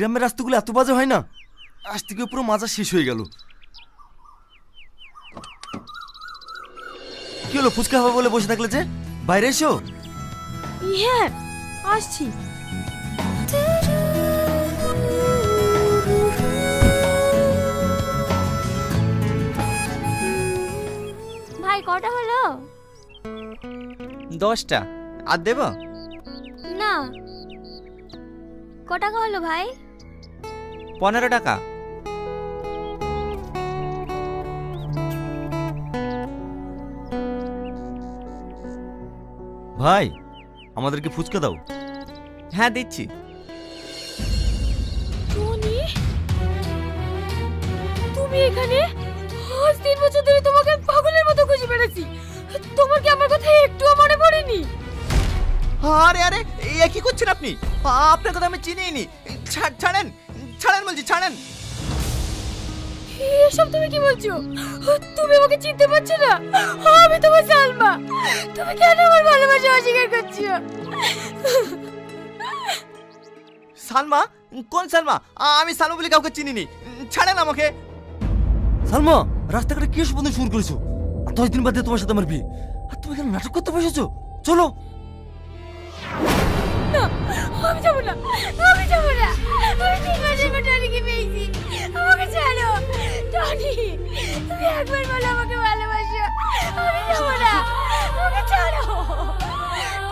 গ্রামের রাস্তাগুলো এত বাজে হয় না? আজ থেকে পুরো মাজা শেষ হয়ে গেল। কি হলো ফুচকা হবে বলে বসে থাকলে যে? বাইরে এসো। হ্যাঁ আসছি। ভাই কটা হলো? দশটা। আর দেব? না। ক টাকা হলো ভাই? পনেরো টাকা। ভাই আমাদেরকে ফুচকা দাও। হ্যাঁ দিচ্ছি। টনি তুমি এখানে আজ তিন বছর ধরে তোমাকে পাগলের মতো খুঁজে বেড়াচ্ছি। তোমার কি আমার কথা একটুও মনে পড়েনি? আরে আরে এ কি করছেন আপনি? আপনার কথা আমি চিনিই নি ছাড়- ছাড়েন। ছাড়েন বলছি ছাড়েন। এসব তুমি কি বলছো? তুমি আমাকে চিনতে পারছ না? আমি তোমার সালমা। তুমি কেন আমার ভালোবাসা অস্বীকার করছ? সালমা? কোন সালমা? আমি সালমা বলে কাউকে চিনিনি। ছাড়েন আমাকে। সালমা রাস্তাঘাটে কি এসব বন্ধু শুরু করেছ? আর দশ দিন বাদে তোমার সাথে আমার বিয়ে। আর তুমি এখানে নাটক করতে বসেছো? চলো। আমি যাব না। আমি যাব না। তুমি একবার বলো আমাকে ভালোবাসো। আমি যাব না। আমাকে ছাড়ো।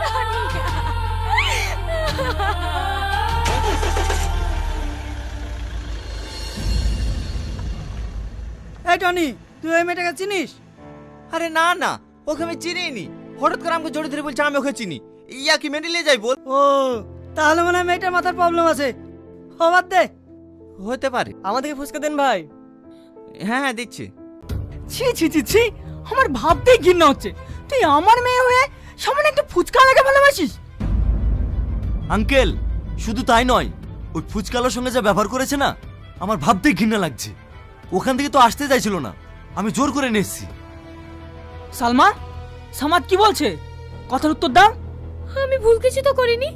টনি এই টনি তুই ওই মেয়েটাকে চিনিস? আরে না না ওকে আমি চিনিই নি হঠাৎ করে আমাকে জড়িয়ে ধরে বলছে আমি ওকে চিনি। ইয়া কি মেনে নিয়ে যাই বল। ও তাহলে মনে হয় মেয়েটার মাথার প্রবলেম আছে। বাদ দে। হতে পারে। আমাদেরকে ফুচকা দেন ভাই। হ্যাঁ হ্যাঁ দিচ্ছি। ছি ছি ছি ছি। আমার ভাবতেই ঘৃণা হচ্ছে। তুই আমার মেয়ে হয়ে সামনে একটা ফুচকা লাগে ভালোবাসিস? আঙ্কেল শুধু তাই নয় ওই ফুচকালোর সঙ্গে যা ব্যবহার করেছে না আমার ভাবতেই ঘৃণা লাগছে। ওখান থেকে তো আসতে চাইছিল না আমি জোর করে নিয়ে এসেছি। সালমা সামাদ কি বলছে? কথার উত্তর দাও। আমি ভুল কিছু তো করিনি।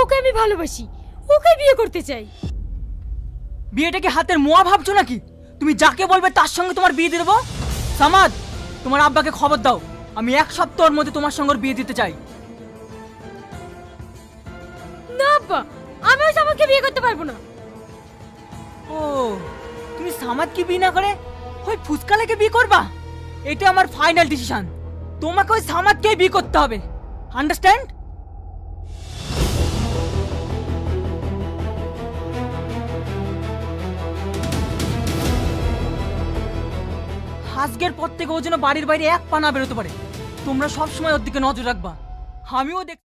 ওকে আমি ভালোবাসি। ওকে বিয়ে করতে চাই। বিয়েটাকে হাতের মোয়া ভাবছ নাকি? তুমি যাকে বলবে তার সঙ্গে তোমার বিয়ে দিয়ে দেবো? সামাদ তোমার আব্বাকে খবর দাও। আমি এক সপ্তাহের মধ্যে তোমার সঙ্গে ওর বিয়ে দিতে চাই। না আব্বা আমি ওই সামাদকে বিয়ে করতে পারব না। ও তুমি সামাদকে বিয়ে না করে ওই ফুচকালাকে বিয়ে করবা? এটা আমার ফাইনাল ডিসিশন তোমাকে ওই সামাদকেই বিয়ে করতে হবে। আন্ডারস্ট্যান্ড আজকের পর থেকে ও যেন বাড়ির বাইরে এক পা না বেরোতে পারে। তোমরা সবসময় ওর দিকে নজর রাখবা। আমিও দেখ